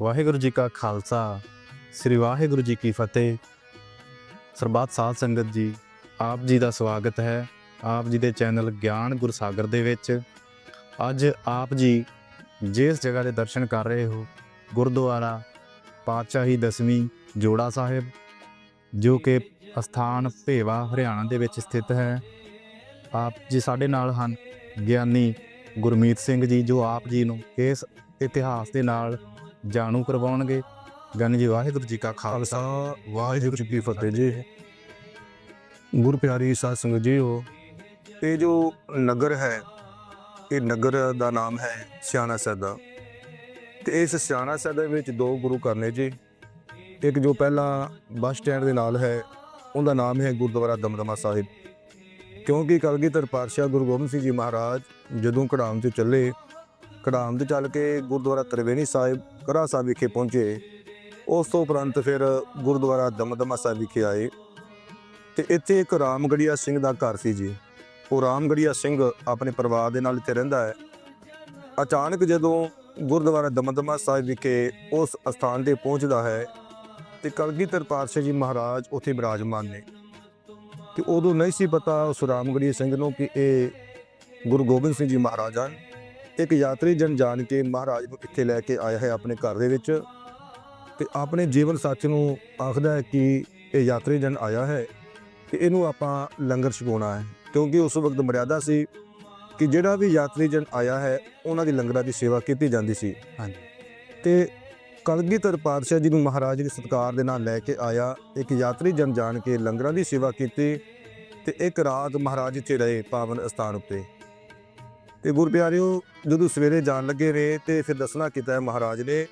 ਵਾਹਿਗੁਰੂ ਜੀ ਕਾ ਖਾਲਸਾ, ਸ੍ਰੀ ਵਾਹਿਗੁਰੂ ਜੀ ਕੀ ਫਤਿਹ। ਸਰਬੱਤ ਸਾਧ ਸੰਗਤ ਜੀ, ਆਪ ਜੀ ਦਾ ਸਵਾਗਤ ਹੈ ਆਪ ਜੀ ਦੇ ਚੈਨਲ ਗਿਆਨ ਗੁਰਸਾਗਰ ਦੇ ਵਿੱਚ। ਅੱਜ ਆਪ ਜੀ ਜਿਸ ਜਗ੍ਹਾ ਦੇ ਦਰਸ਼ਨ ਕਰ ਰਹੇ ਹੋ, ਗੁਰਦੁਆਰਾ ਪਾਤਸ਼ਾਹੀ ਦਸਵੀਂ ਜੋੜਾ ਸਾਹਿਬ, ਜੋ ਕਿ ਅਸਥਾਨ ਭੇਵਾ, ਹਰਿਆਣਾ ਦੇ ਵਿੱਚ ਸਥਿਤ ਹੈ। ਆਪ ਜੀ ਸਾਡੇ ਨਾਲ ਹਨ ਗਿਆਨੀ ਗੁਰਮੀਤ ਸਿੰਘ ਜੀ, ਜੋ ਆਪ ਜੀ ਨੂੰ ਇਸ ਇਤਿਹਾਸ ਦੇ ਨਾਲ ਜਾਣੂ ਕਰਵਾਉਣਗੇ। ਗਿਆਨੀ ਜੀ, ਵਾਹਿਗੁਰੂ ਜੀ ਕਾ ਖਾਲਸਾ। ਵਾਹਿਗੁਰੂ ਜੀ ਕੀ ਫਤਿਹ ਜੀ। ਗੁਰ ਪਿਆਰੀ ਸਾਧ ਸੰਗਤ ਜੀਓ, ਇਹ ਜੋ ਨਗਰ ਹੈ, ਇਹ ਨਗਰ ਦਾ ਨਾਮ ਹੈ ਸਿਆਣਾ ਸੈਦਾ। ਤੇ ਇਸ ਸਿਆਣਾ ਸੈਦਾ ਵਿੱਚ ਦੋ ਗੁਰੂ ਘਰ ਨੇ ਜੀ। ਇੱਕ ਜੋ ਪਹਿਲਾ ਬੱਸ ਸਟੈਂਡ ਦੇ ਨਾਲ ਹੈ, ਉਹਦਾ ਨਾਮ ਹੈ ਗੁਰਦੁਆਰਾ ਦਮਦਮਾ ਸਾਹਿਬ। ਕਿਉਂਕਿ ਕਲਗੀਧਰ ਪਾਤਸ਼ਾਹ ਗੁਰੂ ਗੋਬਿੰਦ ਸਿੰਘ ਜੀ ਮਹਾਰਾਜ ਜਦੋਂ ਕੜਾਮ ਤੇ ਚੱਲੇ ਕੜਾਮ ਤੇ ਚੱਲ ਕੇ ਗੁਰਦੁਆਰਾ ਤਰਵੇਣੀ ਸਾਹਿਬ ਕਰਾ ਸਾਹਿਬ ਵਿਖੇ ਪਹੁੰਚੇ। ਉਸ ਤੋਂ ਉਪਰੰਤ ਫਿਰ ਗੁਰਦੁਆਰਾ ਦਮਦਮਾ ਸਾਹਿਬ ਵਿਖੇ ਆਏ। ਤੇ ਇੱਥੇ ਇੱਕ ਰਾਮਗੜੀਆ ਸਿੰਘ ਦਾ ਘਰ ਸੀ ਜੀ। ਉਹ ਰਾਮਗੜੀਆ ਸਿੰਘ ਆਪਣੇ ਪਰਿਵਾਰ ਦੇ ਨਾਲ ਇੱਥੇ ਰਹਿੰਦਾ ਹੈ। ਅਚਾਨਕ ਜਦੋਂ ਗੁਰਦੁਆਰਾ ਦਮਦਮਾ ਸਾਹਿਬ ਵਿਖੇ ਉਸ ਸਥਾਨ ਤੇ ਪਹੁੰਚਦਾ ਹੈ, ਤੇ ਕਲਗੀਧਰ ਪਾਤਸ਼ਾਹ ਜੀ ਮਹਾਰਾਜ ਉੱਥੇ ਬਿਰਾਜਮਾਨ ਨੇ। ਤੇ ਉਦੋਂ ਨਹੀਂ ਸੀ ਪਤਾ ਉਸ ਰਾਮਗੜੀਆ ਸਿੰਘ ਨੂੰ ਕਿ ਇਹ ਗੁਰੂ ਗੋਬਿੰਦ ਸਿੰਘ ਜੀ ਮਹਾਰਾਜ ਹਨ। ਇੱਕ ਯਾਤਰੀ ਜਨ ਜਾਣ ਕੇ ਮਹਾਰਾਜ ਨੂੰ ਇੱਥੇ ਲੈ ਕੇ ਆਇਆ ਹੈ ਆਪਣੇ ਘਰ ਦੇ ਵਿੱਚ ਤੇ ਆਪਣੇ ਜੀਵਨ ਸਾਥੀ ਨੂੰ ਆਖਦਾ ਹੈ ਕਿ ਇਹ ਯਾਤਰੀ ਜਨ ਆਇਆ ਹੈ ਤੇ ਇਹਨੂੰ ਆਪਾਂ ਲੰਗਰ ਛਕਾਉਣਾ ਹੈ। ਕਿਉਂਕਿ ਉਸ ਵਕਤ ਮਰਿਆਦਾ ਸੀ ਕਿ ਜਿਹੜਾ ਵੀ ਯਾਤਰੀ ਜਨ ਆਇਆ ਹੈ ਉਹਨਾਂ ਦੀ ਲੰਗਰਾਂ ਦੀ ਸੇਵਾ ਕੀਤੀ ਜਾਂਦੀ ਸੀ। ਹਾਂਜੀ। ਤੇ ਕਲਗੀਧਰ ਪਾਤਸ਼ਾਹ ਜੀ ਨੂੰ ਮਹਾਰਾਜ ਦੇ ਸਤਕਾਰ ਦੇ ਨਾਲ ਲੈ ਕੇ ਆਇਆ ਇੱਕ ਯਾਤਰੀ ਜਨ ਜਾਣ ਕੇ ਲੰਗਰਾਂ ਦੀ ਸੇਵਾ ਕੀਤੀ ਤੇ ਇੱਕ ਰਾਤ ਮਹਾਰਾਜ ਇੱਥੇ ਰਹੇ ਪਾਵਨ ਸਥਾਨ ਉੱਤੇ। ਤੇ ਗੁਰ ਪਿਆਰਿਓ ਜਦੋਂ ਸਵੇਰੇ ਜਾਣ ਲੱਗੇ ਰਹੇ ਤੇ ਫਿਰ ਦੱਸਣਾ ਕੀਤਾ ਹੈ ਮਹਾਰਾਜ ਨੇ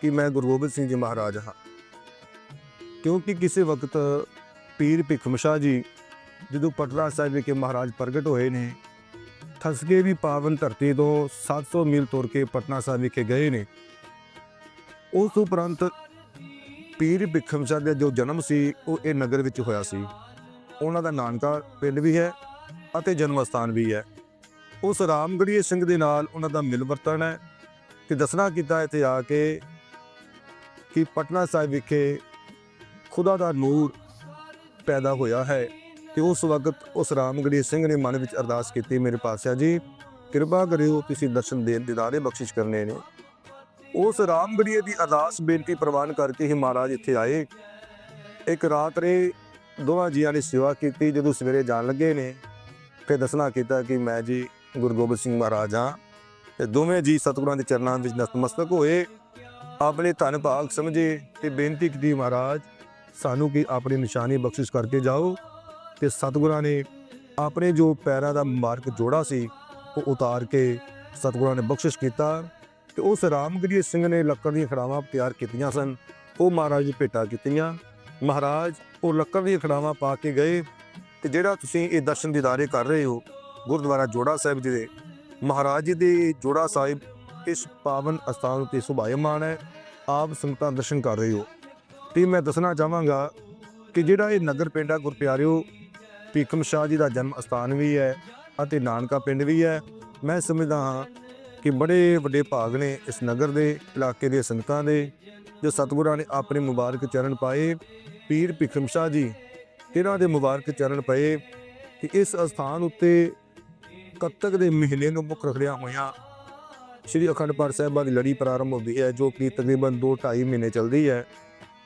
ਕਿ ਮੈਂ ਗੁਰੂ ਗੋਬਿੰਦ ਸਿੰਘ ਜੀ ਮਹਾਰਾਜ ਹਾਂ। ਕਿਉਂਕਿ ਕਿਸੇ ਵਕਤ ਪੀਰ ਭਿਖਮ ਸ਼ਾਹ ਜੀ ਜਦੋਂ ਪਟਨਾ ਸਾਹਿਬ ਵਿਖੇ ਮਹਾਰਾਜ ਪ੍ਰਗਟ ਹੋਏ ਨੇ ਥਸਕੇ ਵੀ ਪਾਵਨ ਧਰਤੀ ਤੋਂ 700 ਮੀਲ ਤੁਰ ਕੇ ਪਟਨਾ ਸਾਹਿਬ ਵਿਖੇ ਗਏ ਨੇ, ਉਸ ਉਪਰੰਤ ਪੀਰ ਭਿਖਮ ਸ਼ਾਹ ਦਾ ਜੋ ਜਨਮ ਸੀ, ਉਹ ਇਹ ਨਗਰ ਵਿੱਚ ਹੋਇਆ ਸੀ। ਉਹਨਾਂ ਦਾ ਨਾਨਕਾ ਪਿੰਡ ਵੀ ਹੈ ਅਤੇ ਜਨਮ ਸਥਾਨ ਵੀ ਹੈ। ਉਸ ਰਾਮਗੜੀਏ ਸਿੰਘ ਦੇ ਨਾਲ ਉਹਨਾਂ ਦਾ ਮਿਲ ਵਰਤਣ ਹੈ ਕਿ ਦੱਸਣਾ ਕੀਤਾ ਇੱਥੇ ਆ ਕੇ ਕਿ ਪਟਨਾ ਸਾਹਿਬ ਵਿਖੇ ਖੁਦਾ ਦਾ ਨੂਰ ਪੈਦਾ ਹੋਇਆ ਹੈ ਤੇ ਉਸ ਵਕਤ ਉਸ ਰਾਮਗੜੀ ਸਿੰਘ ਨੇ ਮਨ ਵਿੱਚ ਅਰਦਾਸ ਕੀਤੀ, ਮੇਰੇ ਪਾਤਸ਼ਾਹ ਜੀ, ਕਿਰਪਾ ਕਰਿਓ ਤੁਸੀਂ ਦਰਸ਼ਨ ਦੇ ਦਿਦਾਰੇ ਬਖਸ਼ਿਸ਼ ਕਰਨੇ ਨੇ। ਉਸ ਰਾਮਗੜੀਏ ਦੀ ਅਰਦਾਸ ਬੇਨਤੀ ਪ੍ਰਵਾਨ ਕਰਕੇ ਹੀ ਮਹਾਰਾਜ ਇੱਥੇ ਆਏ। ਇੱਕ ਰਾਤ ਰੇ ਦੋਵਾਂ ਜੀਆਂ ਨੇ ਸੇਵਾ ਕੀਤੀ, ਜਦੋਂ ਸਵੇਰੇ ਜਾਣ ਲੱਗੇ ਨੇ, ਫਿਰ ਦੱਸਣਾ ਕੀਤਾ ਕਿ ਮੈਂ ਜੀ ਗੁਰੂ ਗੋਬਿੰਦ ਸਿੰਘ ਮਹਾਰਾਜ ਹਾਂ। ਤੇ ਦੋਵੇਂ ਜੀ ਸਤਿਗੁਰਾਂ ਦੇ ਚਰਨਾਂ ਵਿੱਚ ਨਤਮਸਤਕ ਹੋਏ। ਆਪਣੇ ਧੰਨ ਭਾਗ ਸਮਝੇ ਤੇ ਬੇਨਤੀ ਕੀਤੀ ਮਹਾਰਾਜ, ਸਾਨੂੰ ਕਿ ਆਪਣੀ ਨਿਸ਼ਾਨੀ ਬਖਸ਼ਿਸ਼ ਕਰਕੇ ਜਾਓ ਤੇ ਸਤਿਗੁਰਾਂ ਨੇ ਆਪਣੇ ਜੋ ਪੈਰਾਂ ਦਾ ਮਾਰਕ ਜੋੜਾ ਸੀ, ਉਹ ਉਤਾਰ ਕੇ ਸਤਿਗੁਰਾਂ ਨੇ ਬਖਸ਼ਿਸ਼ ਕੀਤਾ ਤੇ ਉਸ ਰਾਮਗੜੀਏ ਸਿੰਘ ਨੇ ਲੱਕੜ ਦੀਆਂ ਖੜਾਵਾਂ ਤਿਆਰ ਕੀਤੀਆਂ ਸਨ। ਉਹ ਮਹਾਰਾਜ ਦੀ ਭੇਟਾ ਕੀਤੀਆਂ। ਮਹਾਰਾਜ, ਉਹ ਲੱਕੜ ਦੀਆਂ ਖੜਾਵਾਂ ਪਾ ਕੇ ਗਏ ਤੇ ਜਿਹੜਾ ਤੁਸੀਂ ਇਹ ਦਰਸ਼ਨ ਦੀਦਾਰੇ ਕਰ ਰਹੇ ਹੋ ਗੁਰਦੁਆਰਾ ਜੋੜਾ ਸਾਹਿਬ ਜੀ ਦੇ। ਮਹਾਰਾਜ ਜੀ ਦੇ ਜੋੜਾ ਸਾਹਿਬ ਇਸ ਪਾਵਨ ਅਸਥਾਨ ਉਤੇ ਸੁਭਾਇਮਾਨ ਹੈ। ਆਪ ਸੰਗਤਾਂ ਦਰਸ਼ਨ ਕਰ ਰਹੇ ਹੋ। ਤੇ ਮੈਂ ਦੱਸਣਾ ਚਾਹਾਂਗਾ ਕਿ ਜਿਹੜਾ ਇਹ ਨਗਰ ਪਿੰਡ ਆ ਗੁਰਪਿਆਰਿਓ, ਭੀਖਮ ਸ਼ਾਹ ਜੀ ਦਾ ਜਨਮ ਅਸਥਾਨ ਵੀ ਹੈ ਅਤੇ ਨਾਨਕਾ ਪਿੰਡ ਵੀ ਹੈ। ਮੈਂ ਸਮਝਦਾ ਹਾਂ ਕਿ ਬੜੇ ਵੱਡੇ ਭਾਗ ਨੇ ਇਸ ਨਗਰ ਦੇ, ਇਲਾਕੇ ਦੇ ਸੰਗਤਾਂ ਦੇ, ਜੋ ਸਤਿਗੁਰਾਂ ਨੇ ਆਪਣੇ ਮੁਬਾਰਕ ਚਰਨ ਪਾਏ। ਪੀਰ ਭੀਖਮ ਸ਼ਾਹ ਜੀ, ਇਹਨਾਂ ਦੇ ਮੁਬਾਰਕ ਚਰਨ ਪਏ ਕਿ ਇਸ ਅਸਥਾਨ ਉੱਤੇ ਕੱਤਕ ਦੇ ਮਹੀਨੇ ਨੂੰ ਮੁੱਖ ਰੱਖਦਿਆਂ ਹੋਇਆਂ ਸ਼੍ਰੀ ਅਖੰਡ ਪਾਠ ਸਾਹਿਬਾਂ ਦੀ ਲੜੀ ਪ੍ਰਾਰੰਭ ਹੁੰਦੀ ਹੈ, ਜੋ ਕਿ ਤਕਰੀਬਨ 2-2.5 ਮਹੀਨੇ ਚੱਲਦੀ ਹੈ।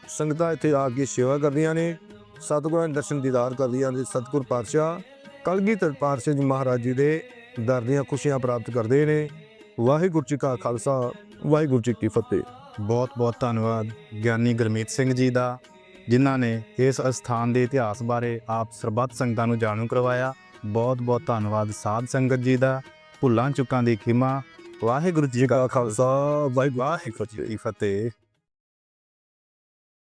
ਸੰਗਤਾਂ ਇੱਥੇ ਆ ਕੇ ਸੇਵਾ ਕਰਦੀਆਂ ਨੇ, ਸਤਿਗੁਰਾਂ ਦੇ ਦਰਸ਼ਨ ਦੀਦਾਰ ਕਰਦੀਆਂ ਨੇ, ਸਤਿਗੁਰ ਪਾਤਸ਼ਾਹ, ਕਲਗੀਧਰ ਪਾਤਸ਼ਾਹ ਜੀ ਮਹਾਰਾਜ ਜੀ ਦੇ ਦਰ ਦੀਆਂ ਖੁਸ਼ੀਆਂ ਪ੍ਰਾਪਤ ਕਰਦੇ ਨੇ। ਵਾਹਿਗੁਰੂ ਜੀ ਕਾ ਖਾਲਸਾ, ਵਾਹਿਗੁਰੂ ਜੀ ਕੀ ਫਤਿਹ। ਬਹੁਤ ਬਹੁਤ ਧੰਨਵਾਦ ਗਿਆਨੀ ਗੁਰਮੀਤ ਸਿੰਘ ਜੀ ਦਾ, ਜਿਨ੍ਹਾਂ ਨੇ ਇਸ ਅਸਥਾਨ ਦੇ ਇਤਿਹਾਸ ਬਾਰੇ ਆਪ ਸਰਬੱਤ ਸੰਗਤਾਂ ਨੂੰ ਜਾਣੂ ਕਰਵਾਇਆ। ਬਹੁਤ ਬਹੁਤ ਧੰਨਵਾਦ ਸਾਧ ਸੰਗਤ ਜੀ ਦਾ, ਭੁੱਲਾਂ ਚੁੱਕਾਂ ਦੀ ਖਿਮਾ, ਵਾਹਿਗੁਰੂ ਜੀ ਕਾ ਖਾਲਸਾ, ਵਾਹਿਗੁਰੂ ਵਾਹਿਗੁਰੂ ਜੀ ਕੀ ਫਤਿਹ।